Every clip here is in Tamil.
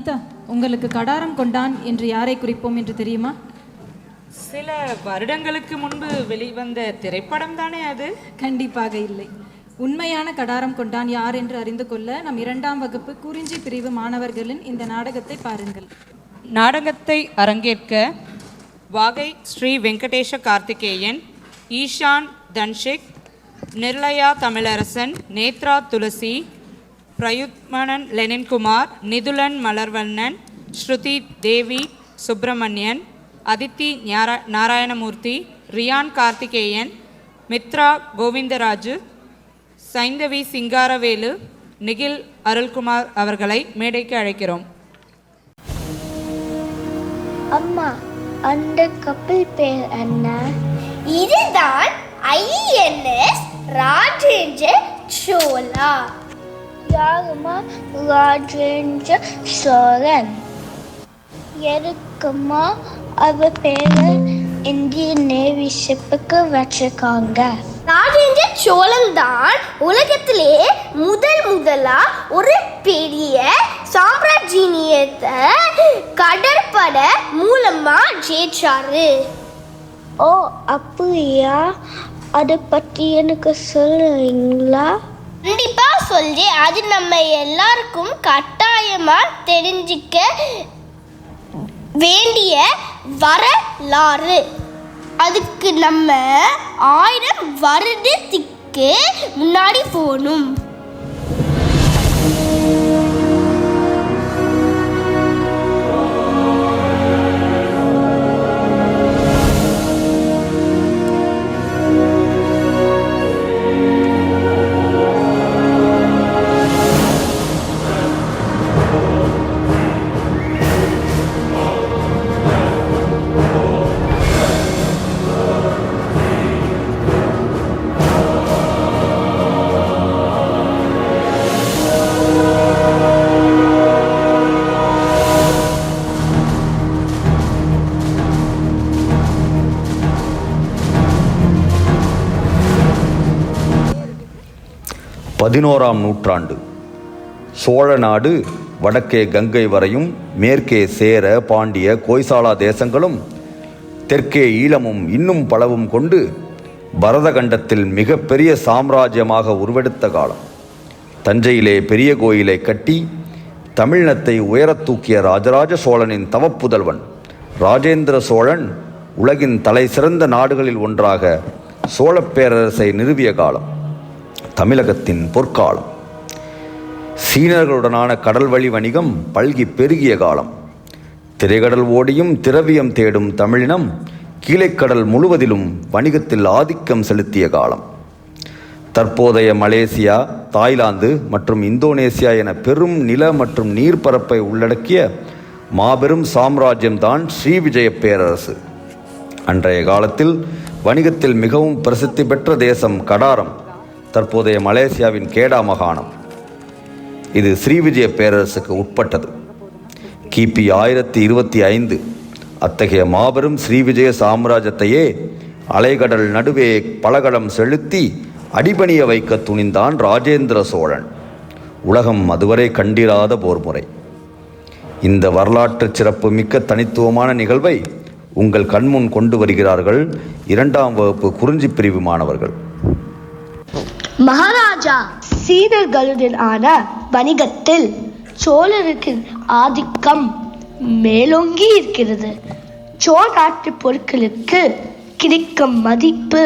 கீதா உங்களுக்கு கடாரம் கொண்டான் என்று யாரை குறிப்போம் என்று தெரியுமா? சில வருடங்களுக்கு முன்பு வெளிவந்த திரைப்படம் தானே அது? கண்டிப்பாக இல்லை. உண்மையான கடாரம் கொண்டான் யார் என்று அறிந்து கொள்ள நம் இரண்டாம் வகுப்பு குறிஞ்சி பிரிவு மாணவர்களின் இந்த நாடகத்தை பாருங்கள். நாடகத்தை அரங்கேற்க வாகை ஸ்ரீ வெங்கடேஷ கார்த்திகேயன் ஈஷான் தன்ஷிக் நிர்லயா தமிழரசன் நேத்ரா துளசி பிரயுத்மணன் லெனின்குமார் நிதுலன் மலர்வண்ணன் ஸ்ருதி தேவி சுப்பிரமணியன் அதித்தி ஞாரா நாராயணமூர்த்தி ரியான் கார்த்திகேயன் மித்ரா கோவிந்தராஜு சைந்தவி சிங்காரவேலு நிகில் அருள்குமார் அவர்களை மேடைக்கு அழைக்கிறோம். அம்மா அந்த கப்பல் பேர் என்ன? இதுதான் ஐஎன்எஸ் ராஜேந்திர சோலா யாருமா ராஜேந்திர சோழன்? எதுக்குமா அவ பேரை? இந்திய நேவி ஷிப்புக்கு வச்சிருக்காங்க. ராஜேந்திர சோழன் தான் உலகத்திலே முதல் முதலா ஒரு பெரிய சாம்ராஜ்யத்தை கடற்படை மூலமா ஜெயிச்சாரு. ஓ அப்படியா? அதை பற்றி எனக்கு சொல்லுவீங்களா கண்டிப்பா சொல்லி அது நம்ம எல்லாருக்கும் கட்டாயமா தெரிஞ்சுக்க வேண்டிய வரலாறு. அதுக்கு நம்ம ஆயிரம் வருடத்துக்கு முன்னாடி போகணும். பதினோராம் நூற்றாண்டு. சோழ நாடு வடக்கே கங்கை வரையும் மேற்கே சேர பாண்டிய கோய்சாலா தேசங்களும் தெற்கே ஈழமும் இன்னும் பலவும் கொண்டு பரதகண்டத்தில் மிகப்பெரிய சாம்ராஜ்யமாக உருவெடுத்த காலம். தஞ்சையிலே பெரிய கோயிலை கட்டி தமிழினத்தை உயரத் தூக்கிய ராஜராஜ சோழனின் தவப்புதல்வன் ராஜேந்திர சோழன் உலகின் தலை சிறந்த நாடுகளில் ஒன்றாக சோழப் பேரரசை நிறுவிய காலம். தமிழகத்தின் பொற்காலம். சீனர்களுடனான கடல் வழி வணிகம் பல்கி பெருகிய காலம். திரைகடல் ஓடியும் திரவியம் தேடும் தமிழினம் கீழைக்கடல் முழுவதிலும் வணிகத்தில் ஆதிக்கம் செலுத்திய காலம். தற்போதைய மலேசியா தாய்லாந்து மற்றும் இந்தோனேசியா என பெரும் நில மற்றும் நீர்ப்பரப்பை உள்ளடக்கிய மாபெரும் சாம்ராஜ்யம்தான் ஸ்ரீவிஜய பேரரசு. அன்றைய காலத்தில் வணிகத்தில் மிகவும் பிரசித்தி பெற்ற தேசம் கடாரம். தற்போதைய மலேசியாவின் கேடா மாகாணம். இது ஸ்ரீவிஜய பேரரசுக்கு உட்பட்டது. கிபி ஆயிரத்தி இருபத்தி ஐந்து அத்தகைய மாபெரும் ஸ்ரீவிஜய சாம்ராஜ்யத்தையே அலைகடல் நடுவே பலகடம் செலுத்தி அடிபணிய வைக்க துணிந்தான் ராஜேந்திர சோழன். உலகம் அதுவரை கண்டிராத போர்முறை. இந்த வரலாற்று சிறப்பு மிக்க தனித்துவமான நிகழ்வை உங்கள் கண்முன் கொண்டு வருகிறார்கள் இரண்டாம் வகுப்பு குறிஞ்சி பிரிவு மாணவர்கள். மகாராஜா சீனர்களுடன் ஆன வணிகத்தில் சோழருக்கு ஆதிக்கம் மேலோங்கி இருக்கிறது. சோழ நாட்டு பொருட்களுக்கு கிடைக்கும் மதிப்பு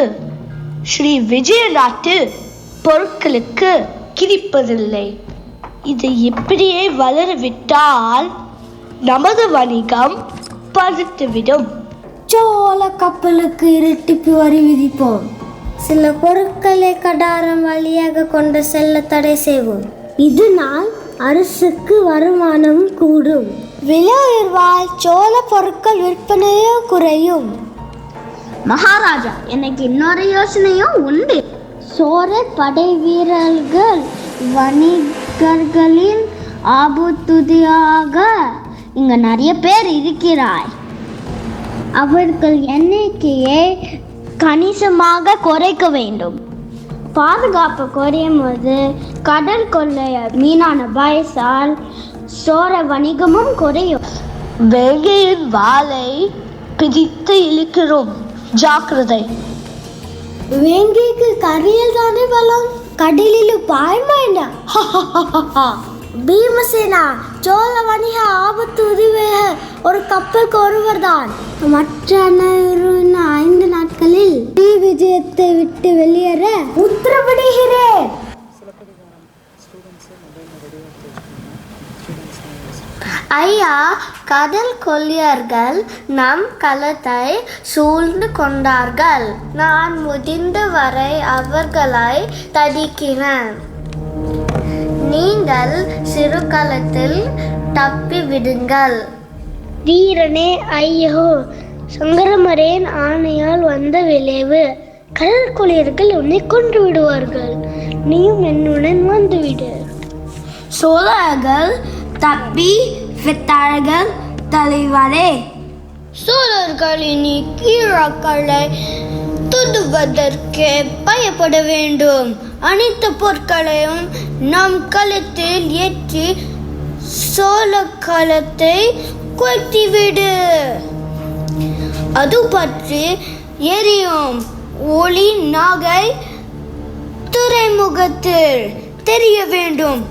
ஸ்ரீ விஜய நாட்டு பொருட்களுக்கு கிடைப்பதில்லை. இது இப்படியே வளரவிட்டால் நமது வணிகம் பழுத்துவிடும். சோழ கப்பலுக்கு இரட்டிப்பு வரி விதிப்போம். சில பொருட்களை கடாரம் வழியாக கொண்டு செல்ல தடை செய்வோம். இதனால் அரசுக்கு வருமானம் கூடும். விலை உயர்வால் சோள பொருட்கள் விற்பனையும் குறையும். மகாராஜா எனக்கு இன்னொரு யோசனையும் உண்டு. சோழ படை வீரர்கள் வணிகர்களின் ஆபத்துதியாக இங்க நிறைய பேர் இருக்கிறாய் அவர்கள் எண்ணிக்கையை கணிசமாக குறைக்க வேண்டும். பாதுகாப்பு குறையும் போது கடல் கொள்ளை மீனான பயசால் சோர வணிகமும் குறையும். வேங்கையின் வாளை பிடித்து இழுக்கிறோம். ஜாக்கிரதை. வேங்கைக்கு கரையில் தானே பலம் கடலில் பாய்மாண்ட பீமசேனா சோழ வணிக ஆபத்து உதவிய ஒரு கப்பலுக்கு ஒருவர் தான் மற்ற ஐந்து நாட்களில் தீ விஜயத்தை விட்டு வெளியேற உத்தரவிடுகிறேன். ஐயா கடல் கொள்ளியர்கள் நம் களத்தை சூழ்ந்து கொண்டார்கள். நான் முடிந்த வரை அவர்களை தடுக்கிறேன். நீங்கள் சிறு களத்தில் தப்பி விடுங்கள் வீரனே ஐயோ சங்கரமரேன் ஆணையால் வந்த விளைவு. கடல் உன்னை கொன்று விடுவார்கள். நீயும் என்னுடன் வந்துவிடு. சோழர்கள் தப்பி வித்தார்கள் தலைவரே. சோழர்கள் இனி கீழக்களை துதுவதற்கு பயப்பட வேண்டும். அனைத்து பொருட்களையும் நம் களத்தில் ஏற்றி சோழ களத்தை கொளுத்திவிடு அது பற்றி எரியும் ஒளி நாகை துறைமுகத்தில் தெரிய வேண்டும்.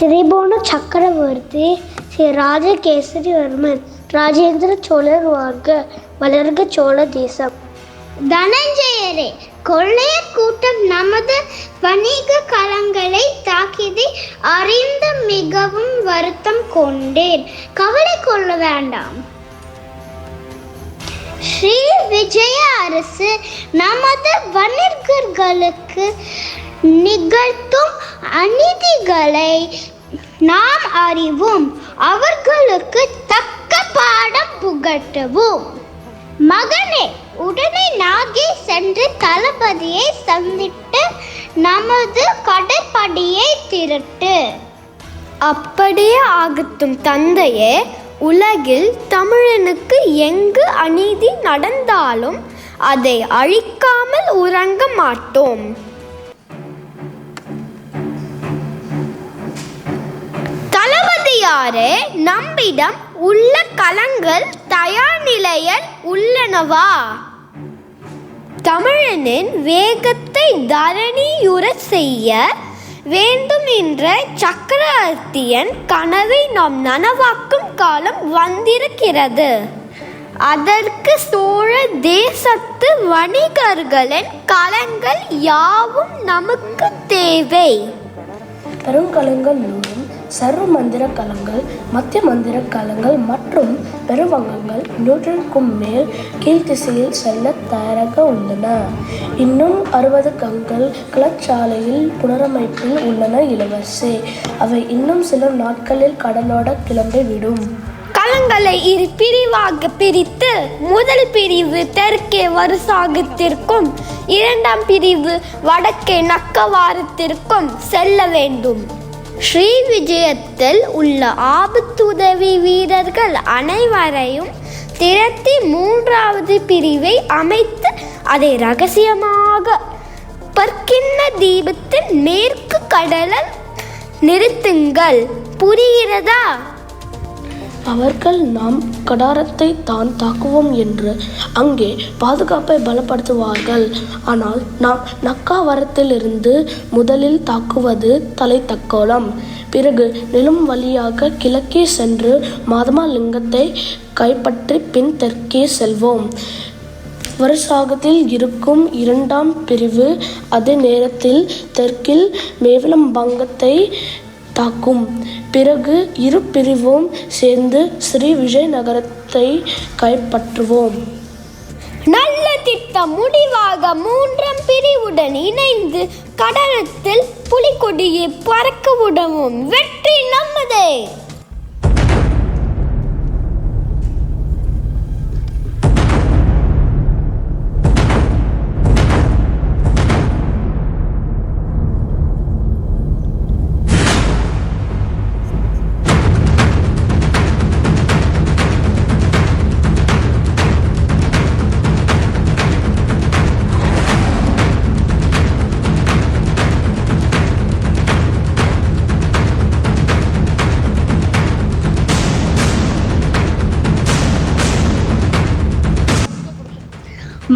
திரிபுவன சக்கரவர்த்தி ஸ்ரீ ராஜகேசரிவர்மன் ராஜேந்திர சோழர் வாழ்க வளர்க சோழ தேசம். தனஞ்சயரே கொள்ளையர் கூட்டம் நமது வணிக களங்களை தாக்கியதை அறிந்து மிகவும் வருத்தம் கொண்டேன். கவலை கொள்ள வேண்டாம். ஸ்ரீ விஜய அரசு நமது வணிகர்களுக்கு நிகழ்த்தும் அநீதிகளை நாம் அறிவோம். அவர்களுக்கு தக்க பாடம் புகட்டுவோம். மகனே உடனே நாகே சென்று தளபதியை சந்தித்து நமது கடற்படியை திரட்டு. அப்படியே ஆகட்டும் தந்தையே உலகில் தமிழனுக்கு எங்கு அநீதி நடந்தாலும் அதை அழிக்காமல் உறங்க மாட்டோம். தளபதியாரே நம்மிடம் உள்ள கலங்கள் தயார் நிலையில் உள்ளனவா? தமிழனின் வேகத்தை தரணியுறச் செய்ய வேண்டும் என்ற சக்கரவர்த்தியன் கனவை நாம் நனவாக்கும் காலம் வந்திருக்கிறது. அதற்கு சோழ தேசத்து வணிகர்களின் களங்கள் யாவும் நமக்கு தேவை. பெருங்கலங்கள் சர்வ மந்திர கலங்கள் மத்திய மந்திர கலங்கள் மற்றும் பெருவங்கங்கள் நூற்றுக்கும் மேல் கீழ்த்திசையில் செல்ல தயாராக உள்ளன. இன்னும் அறுபது கங்கள் கிளச்சாலையில் புனரமைப்பில் உள்ளன இளவரசே. அவை இன்னும் சில நாட்களில் கடலோட கிளம்பி விடும். களங்களை இரு பிரிவாக பிரித்து முதல் பிரிவு தெற்கே வருசாகத்திற்கும் இரண்டாம் பிரிவு வடக்கே நக்கவாரத்திற்கும் செல்ல வேண்டும். ஸ்ரீ விஜயத்தில் உள்ள ஆபத்துதவி வீரர்கள் அனைவரையும் திரட்டி மூன்றாவது பிரிவை அமைத்து அதை ரகசியமாக பர்க்கின்ன தீபத்தின் மேற்கு கடலில் நிறுத்துங்கள். புரிகிறதா? அவர்கள் நாம் கடாரத்தை தான் தாக்குவோம் என்று அங்கே பாதுகாப்பை பலப்படுத்துவார்கள். ஆனால் நாம் நக்காவரத்திலிருந்து முதலில் தாக்குவது தலை தக்கோலம் பிறகு நிலம் வழியாக கிழக்கே சென்று மாதமாலிங்கத்தை கைப்பற்றி பின் தெற்கே செல்வோம். வருஷாகத்தில் இருக்கும் இரண்டாம் பிரிவு அதே நேரத்தில் தெற்கில் மேவலம்பங்கத்தை தாக்கும். பிறகு இரு பிரிவும் சேர்ந்து ஸ்ரீ விஜயநகரத்தை கைப்பற்றுவோம். நல்ல திட்டம் முடிவாக மூன்றாம் பிரிவுடன் இணைந்து கடலத்தில் புலிகொடியை பறக்க விடவும் வெற்றி நம்மதே.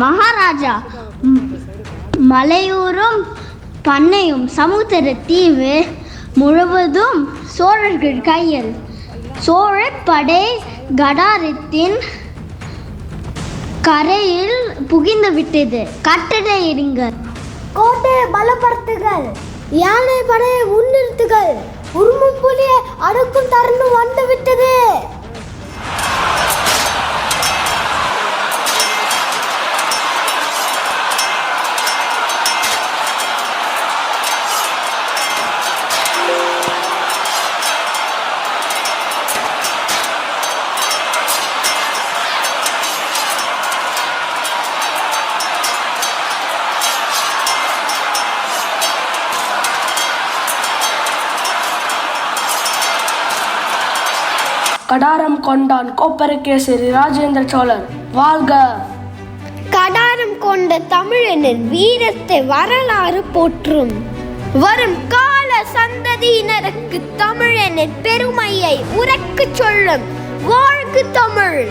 மகாராஜா. மலையூரும் பண்ணையும் சமுத்திர தீவு முழுவதும் சோழர்கள் கையில். சோழ படை கடாரத்தின் கரையில் புகிந்து விட்டது. கட்டளையிடுங்கள் கோட்டையை பலப்படுத்துகள் யானை படையை முன்னிறுத்துகள் உருமும் புலியை அடுக்கும் தருணம் வந்து விட்டது கடாரம் கொண்டான் கோப்பரகேசரி ராஜேந்திர சோழன். வாழ்க! கடாரம் கொண்ட தமிழனின் வீரத்தை வரலாறு போற்றும். வரும் கால சந்ததியினருக்கு தமிழனின் பெருமையை உறக்கச் சொல்லும். வாழ்க தமிழ்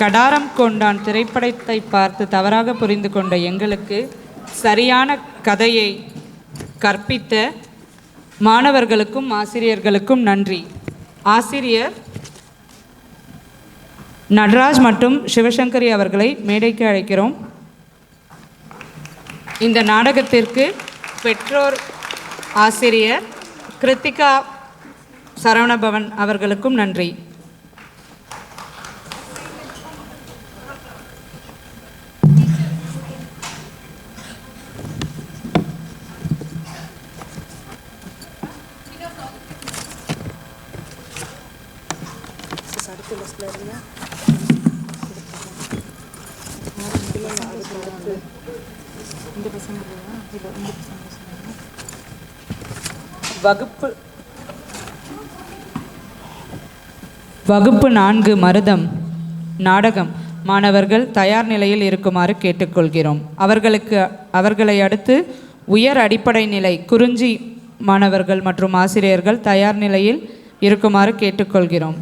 கடாரம் கொண்டான் திரைப்படத்தை பார்த்து தவறாக புரிந்து கொண்ட எங்களுக்கு சரியான கதையை கற்பித்த மாணவர்களுக்கும் ஆசிரியர்களுக்கும் நன்றி. ஆசிரியர் நடராஜ் மற்றும் சிவசங்கரி அவர்களை மேடைக்கு அழைக்கிறோம். இந்த நாடகத்திற்கு பெற்றோர் ஆசிரியர் கிருத்திகா சரவணபவன் அவர்களுக்கும் நன்றி. வகுப்பு. வகுப்பு நான்கு மருதம். நாடகம். மாணவர்கள் தயார் நிலையில் இருக்குமாறு கேட்டுக்கொள்கிறோம். அவர்களுக்கு அவர்களை அடுத்து உயர் அடிப்படை நிலை குறிஞ்சி மாணவர்கள் மற்றும் ஆசிரியர்கள் தயார் நிலையில் இருக்குமாறு கேட்டுக்கொள்கிறோம்.